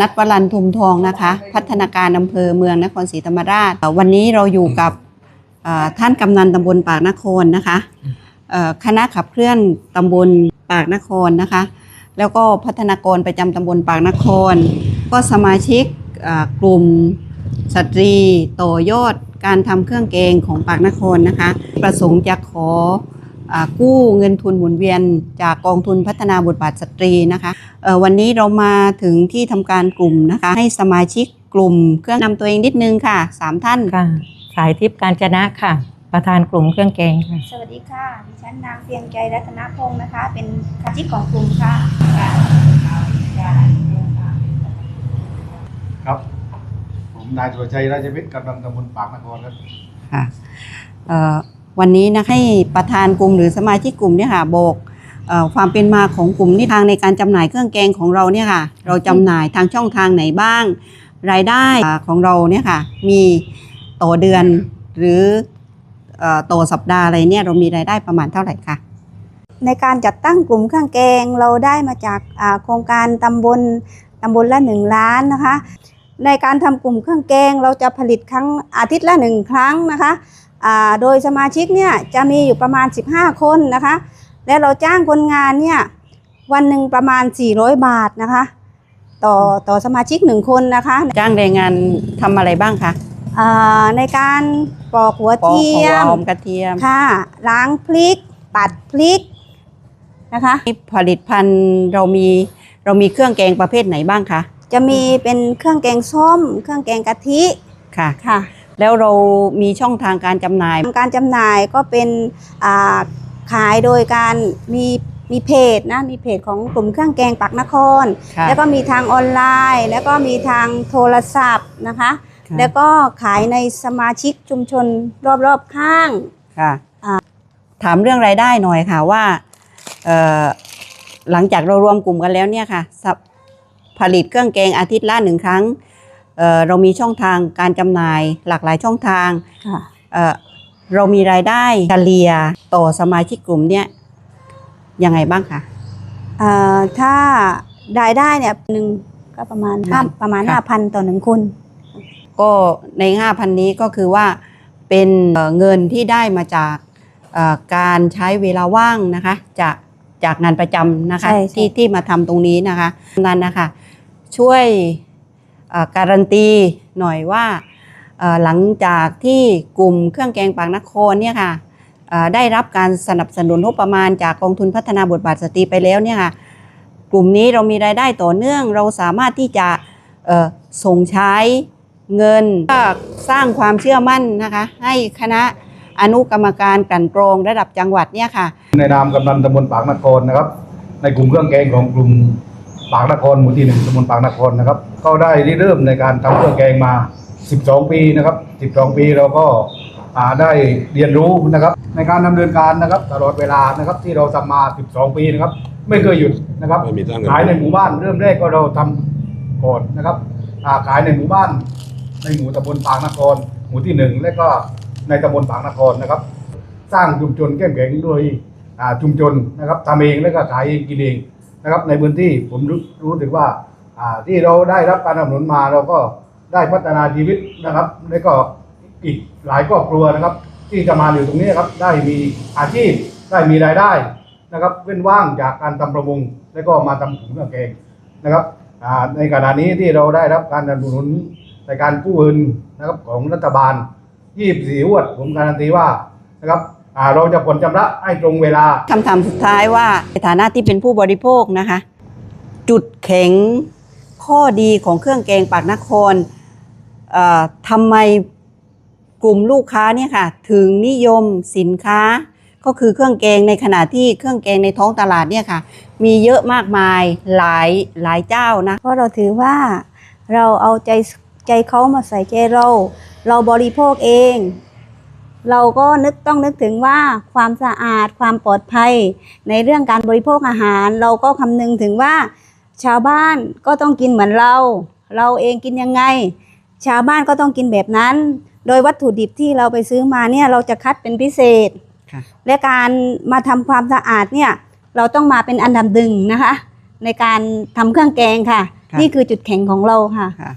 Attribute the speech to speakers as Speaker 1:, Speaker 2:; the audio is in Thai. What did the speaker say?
Speaker 1: นัดวรันทุมทองนะคะ พัฒนาการอำเภอเมืองนครศรีธรรมราช วันนี้เราอยู่กับท่านกำนันตำบลปากนครนะคะคณะขับเคลื่อนตำบลปากนครนะคะ แล้วก็พัฒนากรประจำตำบลปากนคร ก็สมาชิกกลุ่มสตรีต่อยอดการทำเครื่องแกงของปากนครนะคะ ประสงค์จะขอ กู้เงินทุนหมุนเวียน จากกองทุนพัฒนาบทบาทสตรีนะคะเอ่อวันนี้เรามาถึงที่ทำการกลุ่มนะคะ ให้สมาชิกกลุ่มเครื่องนำตัวเองนิดนึงค่ะสามท่าน
Speaker 2: ค่ะ สายทิพย์การจนะค่ะ ประธานกลุ่มเครื่องแกงค่ะ
Speaker 3: สวัสดีค่ะดิฉันนางเพียงใจรัตนพงศ์นะคะ เป็นสมาชิกของกลุ่มค่ะ
Speaker 4: ครับผมนายสุรชัยราชวิทย์กำลังตำบลปากนครครับ
Speaker 1: ค่ะเอ่อ วันนี้นะให้ประธานกลุ่มหรือสมาชิกกลุ่มเนี่ยค่ะบอกอความเป็นมาของกลุ่มนี่ทางในการจำหน่ายเครื่องแกงของเราเนี่ยค่ะ เราจำหน่ายทางช่องทางไหนบ้าง รายได้ของเราเนี่ยค่ะ มีต่อเดือนหรือต่อสัปดาห์อะไรเนี่ยเรามีรายได้ประมาณเท่าไหร่คะ
Speaker 3: ในการจัดตั้งกลุ่มเครื่องแกงเราได้มาจากโครงการตำบลตำบลละหนึ่งล้านนะคะ ในการทำกลุ่มเครื่องแกงเราจะผลิตครั้งอาทิตย์ละหนึ่งครั้งนะคะ โดยสมาชิกเนี่ยจะมีอยู่ประมาณ 15 คนนะคะ และเราจ้างคนงานเนี่ยวันหนึ่งประมาณ 400 บาทนะคะ ต่อต่อสมาชิกหนึ่งคนนะคะ
Speaker 1: จ้างแรงงานทำอะไรบ้างคะ
Speaker 3: อ่าในการปอกหัว
Speaker 1: ปอก
Speaker 3: เทีย
Speaker 1: หัว
Speaker 3: ม
Speaker 1: หอมกระเทียม
Speaker 3: ค่ะล้างพริก ปัดพริกนะคะ
Speaker 1: ผลิตภัณฑ์เรามีเรามีเครื่องแกงประเภทไหนบ้างคะ
Speaker 3: จะมีเป็นเครื่องแกงส้ม เครื่องแกงกะทิ
Speaker 1: ค่ะ
Speaker 3: ค่ะ
Speaker 1: แล้วเรามีช่องทางการจำหน่าย
Speaker 3: การจำหน่ายก็เป็นอ่าขายโดยการมีมีเพจนะมีเพจของกลุ่มเครื่องแกงปักนคร
Speaker 1: ค่ะ
Speaker 3: แล้วก็มีทางออนไลน์ แล้วก็มีทางโทรศัพท์นะคะ
Speaker 1: ค่ะ
Speaker 3: แล้วก็ขายในสมาชิกชุมชนรอบๆข้าง
Speaker 1: ค่ะ
Speaker 3: อ่า
Speaker 1: ถามเรื่องรายได้หน่อยค่ะว่าเอ่อหลังจากเรารวมกลุ่มกันแล้วเนี่ยค่ะสับผลิตเครื่องแกงอาทิตย์ละหนึ่งครั้ง เอ่อเรามีช่องทางการจำหน่ายหลากหลายช่องทาง
Speaker 3: ค่ะ
Speaker 1: เอ่อเรามีรายได้เฉลี่ยต่อสมาชิกกลุ่มเนี่ยยังไงบ้างคะ
Speaker 3: เอ่อถ้ารายได้เนี่ยหนึ่งก็ประมาณห้าประมาณ
Speaker 1: ค่ะ
Speaker 3: ห้าพันต่อหนึ่งคน
Speaker 1: ก็ใน5,000นี้ก็คือว่าเป็นเอ่อเงินที่ได้มาจากเอ่อการใช้เวลาว่างนะคะจากจากงานประจำนะคะ
Speaker 3: ใช่ใช่
Speaker 1: ที่ที่มาทำตรงนี้นะคะนั้นนะคะ ช่วยเอ่อ การันตีหน่อยว่าหลังจากที่กลุ่มเครื่องแกงปากนครเนี่ยค่ะได้รับการสนับสนุนงบประมาณจากกองทุนพัฒนาบทบาทสตรีไปแล้วเนี่ยค่ะกลุ่มนี้เรามีรายได้ต่อเนื่อง เราสามารถที่จะส่งใช้เงินก็สร้างความเชื่อมั่นนะคะให้คณะอนุกรรมการกลั่นกรองระดับจังหวัดเนี่ยค่ะ
Speaker 4: ในนามกำนันตำบลปากนครนะครับ ในกลุ่มเครื่องแกงของกลุ่ม ปากนครหมู่ที่หนึ่งตำบลปากนครนะครับ ก็ได้ริเริ่มในการทำเครื่องแกงมา 12 ปีนะครับ 12 ปีเราก็อ่าได้เรียนรู้นะครับ ในการดำเนินการนะครับ ตลอดเวลานะครับที่เราทำมา 12 ปีนะครับ ไม่เคยหยุดนะครับ
Speaker 5: ไม่มีตั้งแต่
Speaker 4: ขายในหมู่บ้านเริ่มแรกก็เราทำก่อนนะครับอ่าขายในหมู่บ้าน ในหมู่ตำบลปากนคร หมู่ที่หนึ่งและก็ในตำบลปากนครนะครับ สร้างชุมชนเข้มแข็งโดยอ่าชุมชนนะครับทำเองแล้วก็ขายเองกินเอง นะครับในพื้นที่ผมรู้รู้ถึงว่าที่เราได้รับการสนับสนุนมาเราก็ได้พัฒนาชีวิตนะครับ แล้วก็อีกหลายครอบครัวนะครับ ที่จะมาอยู่ตรงนี้ครับได้มีอาชีพได้มีรายได้นะครับเว้นว่างจากการทำประมงแล้วก็มาทำถุงเครื่องแกงนะครับในขณะนี้ที่เราได้รับการสนับสนุนในการกู้เงินนะครับของรัฐบาล 24 วดผมการันตีว่านะครับ เราจะผ่อนชำระให้ตรงเวลา
Speaker 1: คำถามสุดท้ายว่าในฐานะที่เป็นผู้บริโภคนะคะ จุดแข็งข้อดีของเครื่องแกงปากนครเอ่อทำไมกลุ่มลูกค้าเนี่ยค่ะ ถึงนิยมสินค้าก็คือเครื่องแกงในขณะที่เครื่องแกงในท้องตลาดเนี่ยค่ะ มีเยอะมากมายหลายหลายเจ้านะ
Speaker 3: เพราะเราถือว่าเราเอาใจใจเขามาใส่ใจเรา เราบริโภคเอง เราก็นึกต้องนึกถึงว่าความสะอาดความปลอดภัย ในเรื่องการบริโภคอาหาร เราก็คำนึงถึงว่า ชาวบ้านก็ต้องกินเหมือนเรา เราเองกินยังไง ชาวบ้านก็ต้องกินแบบนั้น โดยวัตถุดิบที่เราไปซื้อมาเนี่ยเราจะคัดเป็นพิเศษ
Speaker 1: ค่ะ
Speaker 3: และการมาทำความสะอาดเนี่ยเราต้องมาเป็นอันดับหนึ่งนะคะ ในการทำเครื่องแกงค่ะ
Speaker 1: ค่ะ
Speaker 3: นี่คือจุดแข็งของเราค่ะ
Speaker 1: ค่ะ